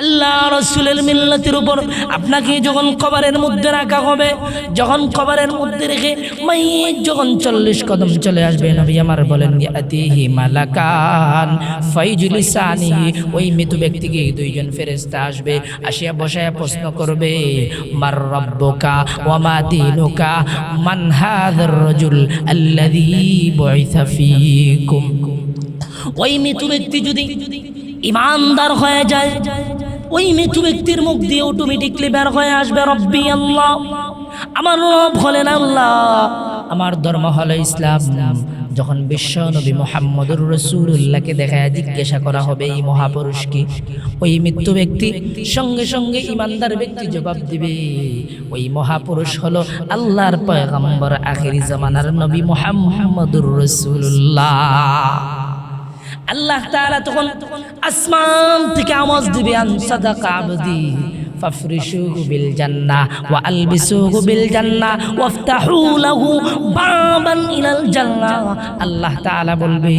আল্লাহ রসুলের মিল্লাতের উপর আপনাকে যখন কবরের মধ্যে রাখা হবে, যখন কবরের মধ্যে রেখে মাইয়ের যখন চল্লিশ কদম চলে আসবে, নবী আমার বলেন আতিহি মালাকান ফাইজুলিসানিহি ওই মৃত ব্যক্তিকে দুইজন ফেরেশতা আসবে, আসিয়া বসায়া প্রশ্ন করবে, মার রব্বুকা ওয়া মা দীনুকা? মান হাযার রাজুল আল্লাযী ওই মৃত ব্যক্তি যদি ইমানদার হয়ে যায় ওই মৃত্যু ব্যক্তির মুখ দিয়ে অটোমেটিকলি বের হয়ে আসবে, রব্বি আল্লাহ। আমার রব হলেন আল্লাহ। আমার ধর্ম হলো ইসলাম। যখন বিশ্ব নবী মোহাম্মদুর রসুল্লাহকে দেখায়, জিজ্ঞাসা করা হবে, এই মহাপুরুষকে ওই মৃত্যু ব্যক্তি সঙ্গে সঙ্গে ইমানদার ব্যক্তি জবাব দিবে, ওই মহাপুরুষ হলো আল্লাহর পয়গম্বর আখিরি জামানার নবী মোহাম্মদুর রসুল্লাহ আল্লাহ তাআলা তখন আসমান থেকে আওয়াজ দিবে আন সাদাকা আবদি। ফাফরিশুহু বিল জান্নাহ ওয়া আলবিসুহু বিল জান্নাহ ওয়াফতাহু লাহু বাবান ইলাল জান্নাহ আল্লাহ তাআলা বলবে,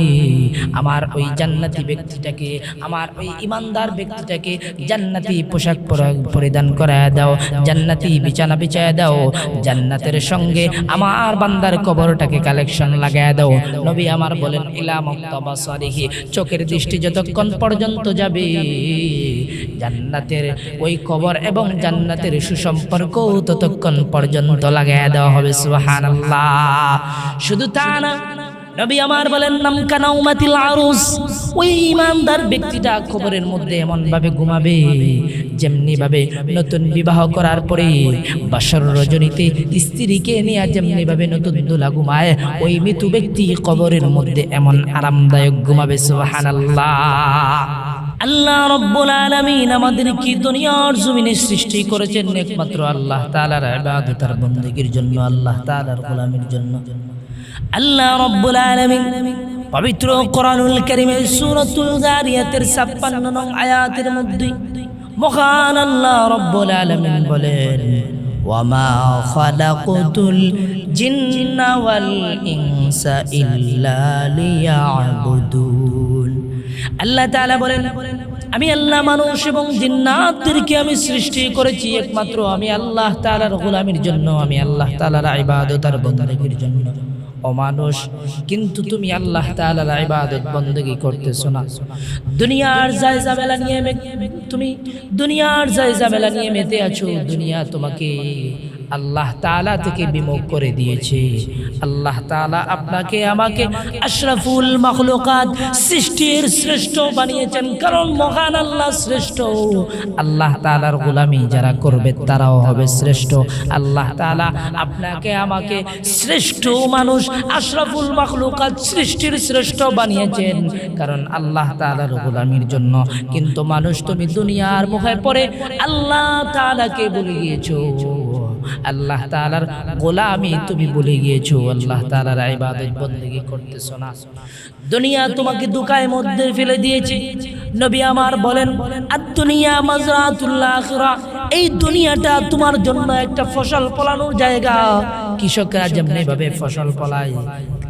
আমার ওই জান্নাতি ব্যক্তিটাকে, আমার ওই ইমানদার ব্যক্তিটাকে জান্নাতি পোশাক পরা- পরিধান করায় দাও, জান্নাতি বিছানা বিছায় দাও, জান্নাতের সঙ্গে আমার বান্দার কবরটাকে কালেকশন লাগায় দাও। নবী আমার বলেন, ইলা মুক্তাবাসারিহি চোখের দৃষ্টি যতক্ষণ পর্যন্ত যাবে জান্নাতের ওই কবর এবং জান্নাতের সুসম্পর্ক ততক্ষণ পর্যন্ত লাগায় দেওয়া হবে, সুবহানাল্লাহ। শুধু তা না, নবী আমার বলেন, নাম কানাউমাতিল আরুস। ওই ইমানদার ব্যক্তিটা কবরের মধ্যে এমন ভাবে ঘুমাবে যেমনি ভাবে নতুন বিবাহ করার পরে বাসর রজনীতে স্ত্রীকে নিয়ে যেমনি ভাবে নতুন দোলা ঘুমায়, ওই মৃত ব্যক্তি কবরের মধ্যে এমন আরামদায়ক ঘুমাবে, সুবহানাল্লাহ। আল্লাহ রব্বুল আলমিন আমাদের কি দুনিয়ার জমিনে সৃষ্টি করেছেন একমাত্র আল্লাহ তালার আবাদতার বন্দীগীর জন্য, আল্লাহ তালার গোলামের জন্য। আল্লাহ রব্বুল আলমিন পবিত্র কোরআনুল করিমের সুরতুল জারিয়াতের ছাপ্পান্ন নং আয়াতের মধ্যে মহান আল্লাহ রব্বুল আলমিন বলেন وما خلقت الجن والإنس إلا ليعبدون আল্লাহ তাআলা বলেন, আমি আল্লাহ মানুষ এবং জিন্নাতদেরকে আমি সৃষ্টি করেছি একমাত্র আমি আল্লাহ তাআলার গোলামির জন্য, আমি আল্লাহ তাআলার ইবাদত আর বন্দেগীর জন্য। ও মানুষ, কিন্তু তুমি আল্লাহ তাআলার ইবাদত বন্দেগী করতেছো না। দুনিয়ার যায় ঝামেলা নিয়ে তুমি দুনিয়ার যায় ঝামেলা নিয়ে মেতে আছো, দুনিয়া তোমাকে আল্লাহ তাআলা থেকে বিমুখ করে দিয়েছে। আল্লাহ তাআলা আপনাকে, আমাকে আশরাফুল মাখলুকাত সৃষ্টির শ্রেষ্ঠ বানিয়েছেন। কারণ মহান আল্লাহ শ্রেষ্ঠ। আল্লাহ তাআলার গোলামি যারা করবে, তারাও হবে শ্রেষ্ঠ। আল্লাহ তাআলা আপনাকে, আমাকে শ্রেষ্ঠ মানুষ আশরাফুল মাখলুকাত সৃষ্টির শ্রেষ্ঠ বানিয়েছেন। কারণ আল্লাহ তাআলার গোলামির জন্য কিন্তু মানুষ তুমি দুনিয়ার মুখে পড়ে আল্লাহ তাআলাকে বলে গিয়েছো। আল্লাহ তাআলার গোলামি তুমি বলে গিয়েছো, আল্লাহ তালার ইবাদত বন্দেগি করতেছো না। দুনিয়া তোমাকে দুকায় মধ্যে ফেলে দিয়েছে। নবী আমার বলেন আর দুনিয়া মাজরাতুল আখিরা। এই দুনিয়াটা তোমার জন্য একটা ফসল ফলানোর জায়গা। কৃষকরা যেমনি ভাবে ফসল ফলায়,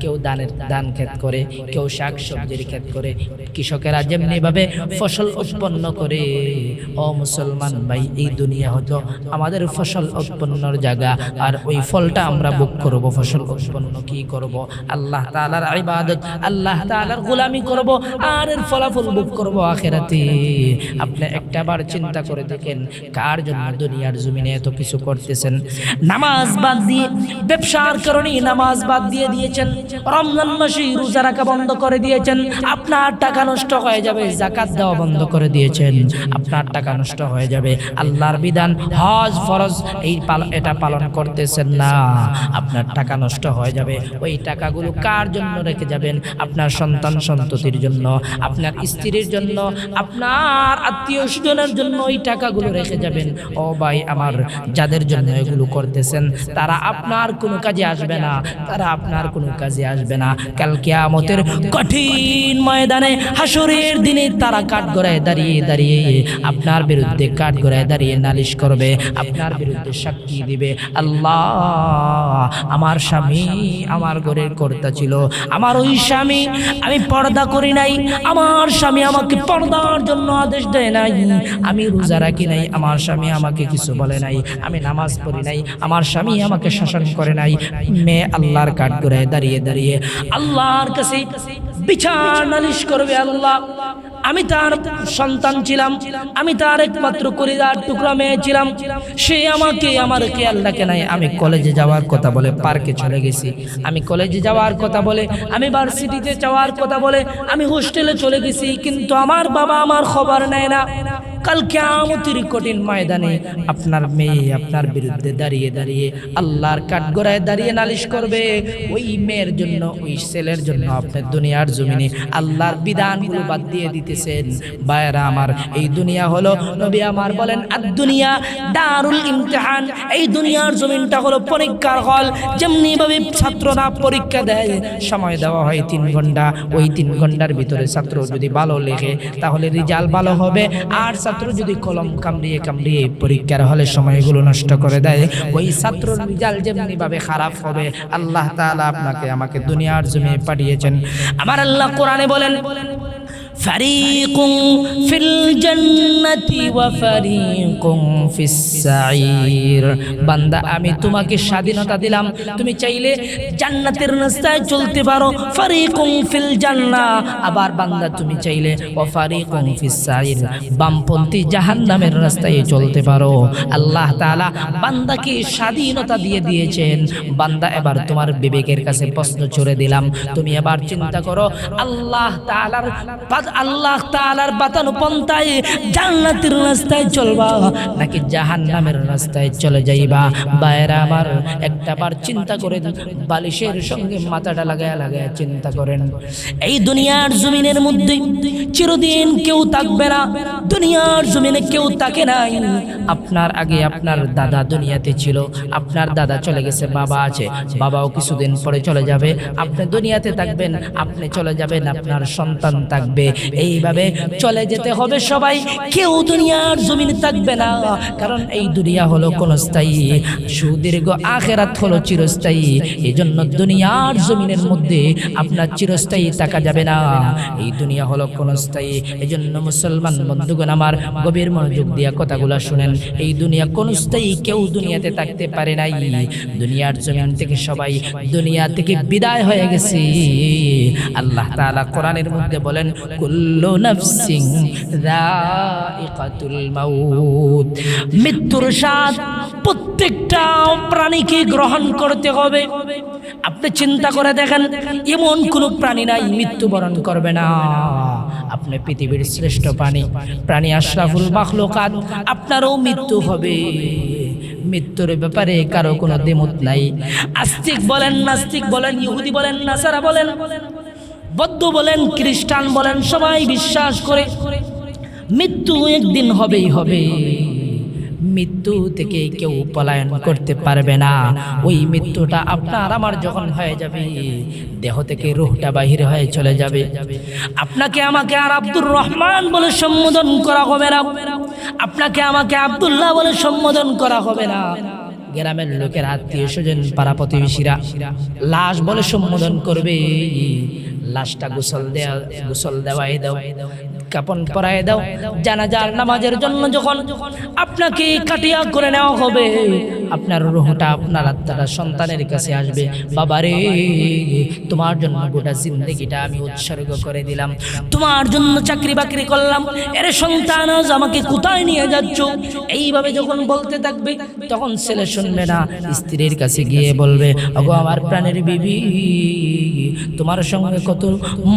কেউ ধানের ধান ক্ষেত করে, কেউ শাক সবজির ক্ষেত করে, কৃষকেরা যেমনি ভাবে ফসল উৎপন্ন করে। ও মুসলমান ভাই, এই দুনিয়া হতো আমাদের ফসল উৎপন্নর জায়গা, আর ওই ফলটা আমরা ভোগ করব, ফসল উৎপন্ন কি করব? আল্লাহ তাআলার ইবাদত, আল্লাহ তাআলার গোলামি করব, আর এর ফলাফল ভোগ করব আখেরাতে। আপনি একটা বার চিন্তা করে দেখেন, কার জন্য দুনিয়ার জমিনে এত কিছু করতেছেন। নামাজ বাদ দিয়ে, ব্যবসার কারণে নামাজ বাদ দিয়ে দিয়েছেন, রমজান মাসে রোজা রাখা বন্ধ করে দিয়েছেন, আপনার টাকা নষ্ট হয়ে যাবে, জাকাত দেওয়া বন্ধ করে দিয়েছেন, আপনার টাকা নষ্ট হয়ে যাবে। আল্লাহর বিধান, হজ, ফরজ, এই এটা পালন করতেছেন না। আপনার টাকা নষ্ট হয়ে যাবে। ওই টাকাগুলো কার জন্য রেখে যাবেন? আপনার সন্তান সন্ততির জন্য, আপনার স্ত্রীর জন্য, আপনার আত্মীয় স্বজনের জন্য ওই টাকাগুলো রেখে যাবেন। ও ভাই আমার, যাদের জন্য এগুলো করতেছেন, তারা আপনার কোনো কাজে আসবে না, তারা আপনার কোনো কাজে আসবে না। কাল কিয়ামতের কঠিন ময়দানে হাসরের দিনে তারা কাঠ গড়ায় দাঁড়িয়ে দাঁড়িয়ে আপনার বিরুদ্ধে কাঠ গড়ায় দাঁড়িয়ে নালিশ করবে, আপনার বিরুদ্ধে সাক্ষী দিবে। আল্লাহ, আমার স্বামী আমার ঘরের কর্তা ছিল। আমার ওই স্বামী আমি পর্দা করি নাই, আমার স্বামী আমাকে পর্দার জন্য আদেশ দেয় নাই। আমি রোজা রাখি নাই, আমার স্বামী আমাকে কিছু বলে নাই, আমি নামাজ পড়ি নাই, আমার স্বামী আমাকে শাসন করে নাই। মেয়ে আল্লাহর কাঠ করে দাঁড়িয়ে দাঁড়িয়ে আল্লাহর কাছে বিচার নালিশ করবে আল্লাহ। আমি তার সন্তান ছিলাম, আমি তার একমাত্র কলিদার টুকরা মেয়ে ছিলাম। সে আমাকে আমার খেয়াল রাখে নাই, আমি কলেজে যাওয়ার কথা বলে পার্কে চলে গেছি। আমি কলেজে যাওয়ার কথা বলে, আমি ভার্সিটিতে যাওয়ার কথা বলে, আমি হোস্টেলে চলে গেছি, কিন্তু আমার বাবা আমার খবর নেয় না। কাল কেমতির কঠিন ময়দানে আপনার মেয়ে আপনার বিরুদ্ধে দাঁড়িয়ে দাঁড়িয়ে আল্লাহর কাঠগড়ায় দাঁড়িয়ে নালিশ করবে। ওই মেয়ের জন্য, ওই ছেলের জন্য আপনার দুনিয়ার জমিনে আল্লাহর বিধানগুলো বাদ দিয়ে দিতেছেন। বায়রা আমার, এই দুনিয়া হলো, নবী আমার বলেন আর দুনিয়া দারুল ইমতিহান। এই দুনিয়ার জমিনটা হলো পরীক্ষার হল। যেমনি ভাবে ছাত্ররা পরীক্ষা দেয়, সময় দেওয়া হয় তিন ঘণ্টা। ওই তিন ঘণ্টার ভিতরে ছাত্র যদি ভালো লেখে, তাহলে রেজাল্ট ভালো হবে। আর ছাত্র যদি কলম কামড়িয়ে কামড়িয়ে পরীক্ষার হলে সময়গুলো নষ্ট করে দেয়, ওই ছাত্রর রেজাল্ট যেমনি ভাবে খারাপ হবে, আল্লাহ তাআলা আপনাকে আমাকে দুনিয়ার জমিয়ে পাঠিয়েছেন। আমার আল্লাহ কোরআনে বলেন فريق في الجنة وفريق في السعير বান্দা আমি তোমাকে স্বাধীনতা দিলাম তুমি চাইলে জান্নাতের রাস্তায় চলতে পারো ফারিকুম ফিল জান্নাহ আবার বান্দা তুমি চাইলে ওয়া ফারিকুম ফিস সাইর বামপন্থী জাহান্নামের রাস্তায় চলতে পারো আল্লাহ তাআলা বান্দাকে স্বাধীনতা দিয়ে দিয়েছেন বান্দা এবার তোমার বিবেকের কাছে প্রশ্ন ছুড়ে দিলাম তুমি এবার চিন্তা করো আল্লাহ তাআলার বাদ- আল্লাহ তাআলার বাতানো পন্থায় জান্নাতের রাস্তায় চলবা, নাকি জাহান্নামের রাস্তায় চলে যাইবা? বাইরা আমার একটা বার চিন্তা করে বালিশের সঙ্গে মাথাটা লাগায় লাগায় চিন্তা করেন। এই দুনিয়ার জমিনের মধ্যে চিরদিন কেউ থাকবে না, দুনিয়ার জমিনে কেউ থাকে নাই। আপনার আগে আপনার দাদা দুনিয়াতে ছিল, আপনার দাদা চলে গেছে, বাবা আছে, বাবাও কিছুদিন পরে চলে যাবে। আপনি দুনিয়াতে থাকবেন, আপনি চলে যাবেন, আপনার সন্তান থাকবে। এইভাবে চলে যেতে হবে সবাই। কেউ দুনিয়ার জমিনে থাকবে না, কারণ এই দুনিয়া হলো ক্ষণস্থায়ী সুদীর্ঘ আখেরাত হলো চিরস্থায়ী। এই জন্য দুনিয়ার জমিনের মধ্যে আপনার চিরস্থায়ী থাকা যাবে না। এই দুনিয়া হলো ক্ষণস্থায়ী এই জন্য মুসলমান বন্ধুগণ আমার গভীর মনোযোগ দিয়া কথাগুলো শুনেন। এই দুনিয়া ক্ষণস্থায়ী কেউ দুনিয়াতে থাকতে পারে নাই। দুনিয়ার জমিন থেকে সবাই দুনিয়া থেকে বিদায় হয়ে গেছে। আল্লাহ তাআলা কোরআনের মধ্যে বলেন কুল্লু নাফসিন যায়িকাতুল মাউত। মৃত্যুর স্বাদ প্রত্যেকটা প্রাণীকে গ্রহণ করতে হবে। আপনি চিন্তা করে দেখেন, এমন কোনো প্রাণী নাই, মৃত্যুবরণ করবে না। আপনি পৃথিবীর শ্রেষ্ঠ প্রাণী প্রাণী আশরাফুল মাখলুকাত, আপনারও মৃত্যু হবে। মৃত্যুর ব্যাপারে কারও কোনো দ্বিমত নাই। আস্তিক বলেন নাস্তিক বলেন, ইহুদি বলেন, নাসারা বলেন বৌদ্ধ বলেন, খ্রিস্টান বলেন, সবাই বিশ্বাস করে, মৃত্যু একদিন হবেই হবে। মৃত্যু থেকে কেউ পলায়ন করতে পারবে না। ওই মৃত্যুটা আপনার, আমার যখন হয়ে যাবে, দেহ থেকে রুহটা বাহির হয়ে চলে যাবে। আপনাকে আমাকে আর আব্দুর রহমান বলে সম্বোধন করা হবে না। আপনাকে আমাকে আব্দুল্লাহ বলে সম্বোধন করা হবে না। গ্রামের লোকের আত্মীয় স্বজন, পাড়া প্রতিবেশীরা, লাশ বলে সম্বোধন করবে। লাশটা গোসল দেওয়া গোসল দেওয়াই দাও। কাপন পরায় দাও। জানাজার নামাজের জন্য যখন আপনাকে কাটিয়া করে নেওয়া হবে, আপনার রুহটা আপনার আত্মাটা সন্তানের কাছে আসবে। বাবারে, তোমার জন্য গোটা জিন্দগিটা আমি উৎসর্গ করে দিলাম। তোমার জন্য চাকরি বাকরি করলাম। এর সন্তান, আজ আমাকে কোথায় নিয়ে যাচ্ছ? এইভাবে যখন বলতে থাকবে, তখন ছেলে শুনবে না, স্ত্রীর কাছে গিয়ে বলবে, ওগো, আমার প্রাণের বিবি। তোমার সঙ্গে কত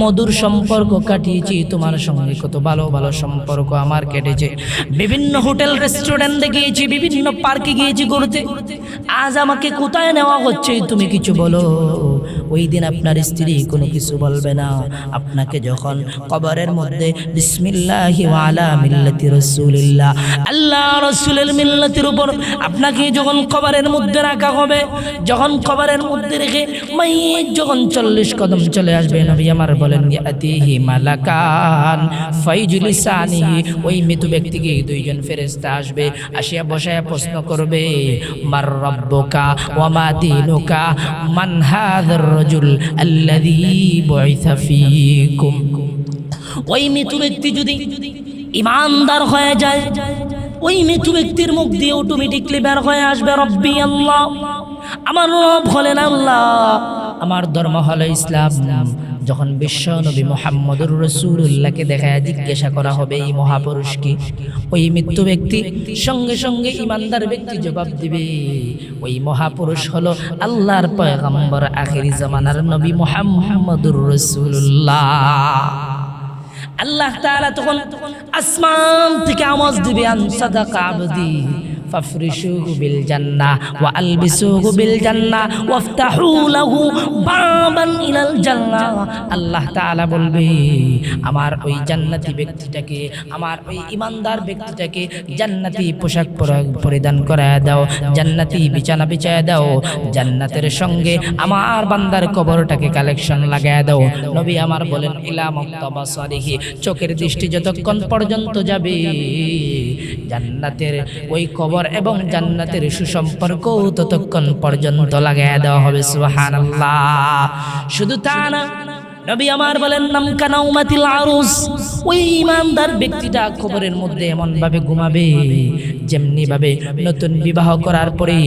মধুর সম্পর্ক কাটিয়েছি, তোমার সঙ্গে কত ভালো ভালো সম্পর্ক আমার কেটেছে। বিভিন্ন হোটেল রেস্টুরেন্টে গিয়েছি, বিভিন্ন পার্কে গিয়েছি ঘুরতে। আজ আমাকে কোথায় নেওয়া হচ্ছে, তুমি কিছু বলো। ওই দিন আপনার স্ত্রী কোনো কিছু বলবে না। আপনাকে যখন কবরের মধ্যে বিসমিল্লাহি ওয়ালা মিল্লাতি রাসূলিল্লাহ, আল্লাহ রাসূলের মিল্লাতের উপর আপনাকে যখন কবরের মধ্যে রাখা হবে, যখন কবরের মধ্যে রেখে মাইয়িত যখন চল্লিশ কদম চলে আসবে, নবী আমার বলেন, ইয়াতিহি মালাকান ফাইজুলিসানিহি। ওই মৃত ব্যক্তিকে দুইজন ফেরেশতা আসবে, আসিয়া বসায় প্রশ্ন করবে, মার রব্বুকা ওয়া মা দীনুকা, মান হাযার রাজুল فيكم ওই মৃত্যু ব্যক্তি যদি ইমানদার হয়ে যায়, ওই মৃত্যু ব্যক্তির মুখ দিয়ে অটোমেটিকলি বের হয়ে আসবে, রব্বি আল্লাহ। আমার রব হলেন আল্লাহ, আমার ধর্ম হলো ইসলাম। যখন বিশ্ব নবী মোহাম্মদুর রসুল্লাহকে দেখায় জিজ্ঞাসা করা হবে এই মহাপুরুষ কি ওই মৃত্যু ব্যক্তি সঙ্গে সঙ্গে ইমানদার ব্যক্তি জবাব দিবে। ওই মহাপুরুষ হলো আল্লাহর পয়গম্বর আখেরি জামানার নবী মোহাম্মদুর রসুল্লাহ আল্লাহ তখন আসমান থেকে আওয়াজ দিবে, আন সাদাকা ফাফরিশুহু বিল জান্নাহ ওয়া আলবিসুহু বিল জান্নাহ ওয়াফতাহু লাহু বাবান ইলাল জান্নাহ আল্লাহ তাআলা বলবে, আমার ওই জান্নাতি ব্যক্তিটাকে, আমার ওই ইমানদার ব্যক্তিটাকে জান্নাতি পোশাক পরিধান করায় দাও, জান্নাতি বিছানা বিছায় দাও, জান্নাতের সঙ্গে আমার বান্দার কবরটাকে কালেকশন লাগায় দাও। নবী আমার বলেন, ইলা মুক্তাবাসারিহি চোখের দৃষ্টি যতক্ষণ পর্যন্ত যাবে, জান্নাতের ওই কবর এবং জান্নাতের সুসম্পর্ক ততক্ষণ পর্যন্ত লাগায় দেওয়া হবে, সুবহানাল্লাহ। শুধু তা না, নবী আমার বলেন, নাম কানাউমাতিল আরুস ওই ইমানদার ব্যক্তিটা খবরের মধ্যে এমন ভাবে ঘুমাবে যেমনি ভাবে নতুন বিবাহ করার পরে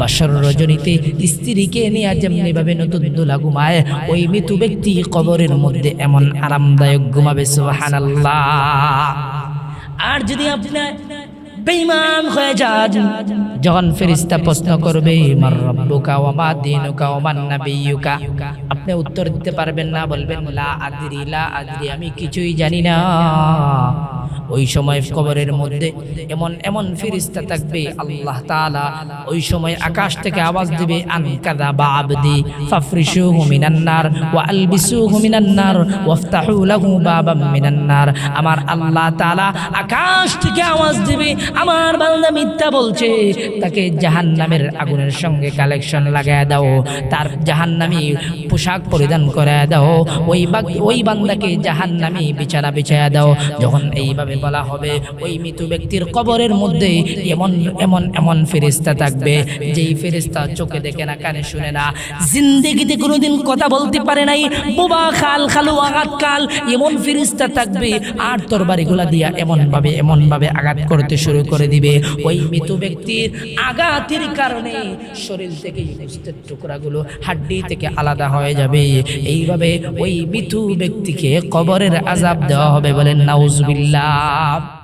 বাসর রজনীতে স্ত্রীকে নিয়ে যেমনি ভাবে নতুন দোলা ঘুমায়, ওই মৃত্যু ব্যক্তি কবরের মধ্যে এমন আরামদায়ক ঘুমাবে, সুবহানাল্লাহ। আর যদি আপনার বেঈমান হয়ে যান। যখন ফেরেশতা প্রশ্ন করবে, মার রব্বুকা ওয়া মা দীনুকা ওয়া মান নাবিয়ুকা আপনি উত্তর দিতে পারবেন না, বলবেন, লা আদরি লা আদরি, আমি কিছুই জানি না। ওই সময় কবরের মধ্যে এমন এমন ফেরেশতা থাকবে আল্লাহ তাআলা। ওই সময় আকাশ থেকে আওয়াজ দিবে আন কাযা বাবদি ফাফরিশুহু মিনান নার ওয়া আলবিসুহু মিনান ওয়াফতাহু লাহু বাবাম মিনান নার। আমার আল্লাহ তাআলা আকাশ থেকে আওয়াজ দিবে, আমার বান্দা মিথ্যা বলছে। তাকে জাহান্নামের আগুনের সঙ্গে কালেকশন লাগায় দাও। তার জাহান্নামী পোশাক পরিধান করে দাও। ওই ওই বান্দাকে জাহান্নামী বিছানা বিছায়া দাও। যখন এইভাবে বলা হবে, ওই মৃত ব্যক্তির কবরের মধ্যে এমন এমন এমন ফেরেস্তা থাকবে, যেই ফেরেস্তা চোখে দেখে না, কানে শুনে না। জিন্দেগিতে কোনোদিন কথা বলতে পারে নাই। বোবা খাল, খালু আঘাত কাল, এমন ফেরিস্তা থাকবে, আর তোর বাড়িগুলা দিয়া এমনভাবে এমনভাবে আঘাত করতে শুরু করে দিবে। ওই মৃত ব্যক্তির আঘাতের কারণে শরীর থেকে টুকরাগুলো, হাড্ডি থেকে আলাদা হয়ে যাবে। এইভাবে ওই মৃত্যু ব্যক্তিকে কবরের আজাব দেওয়া হবে বলেন নাউজুবিল্লাহ।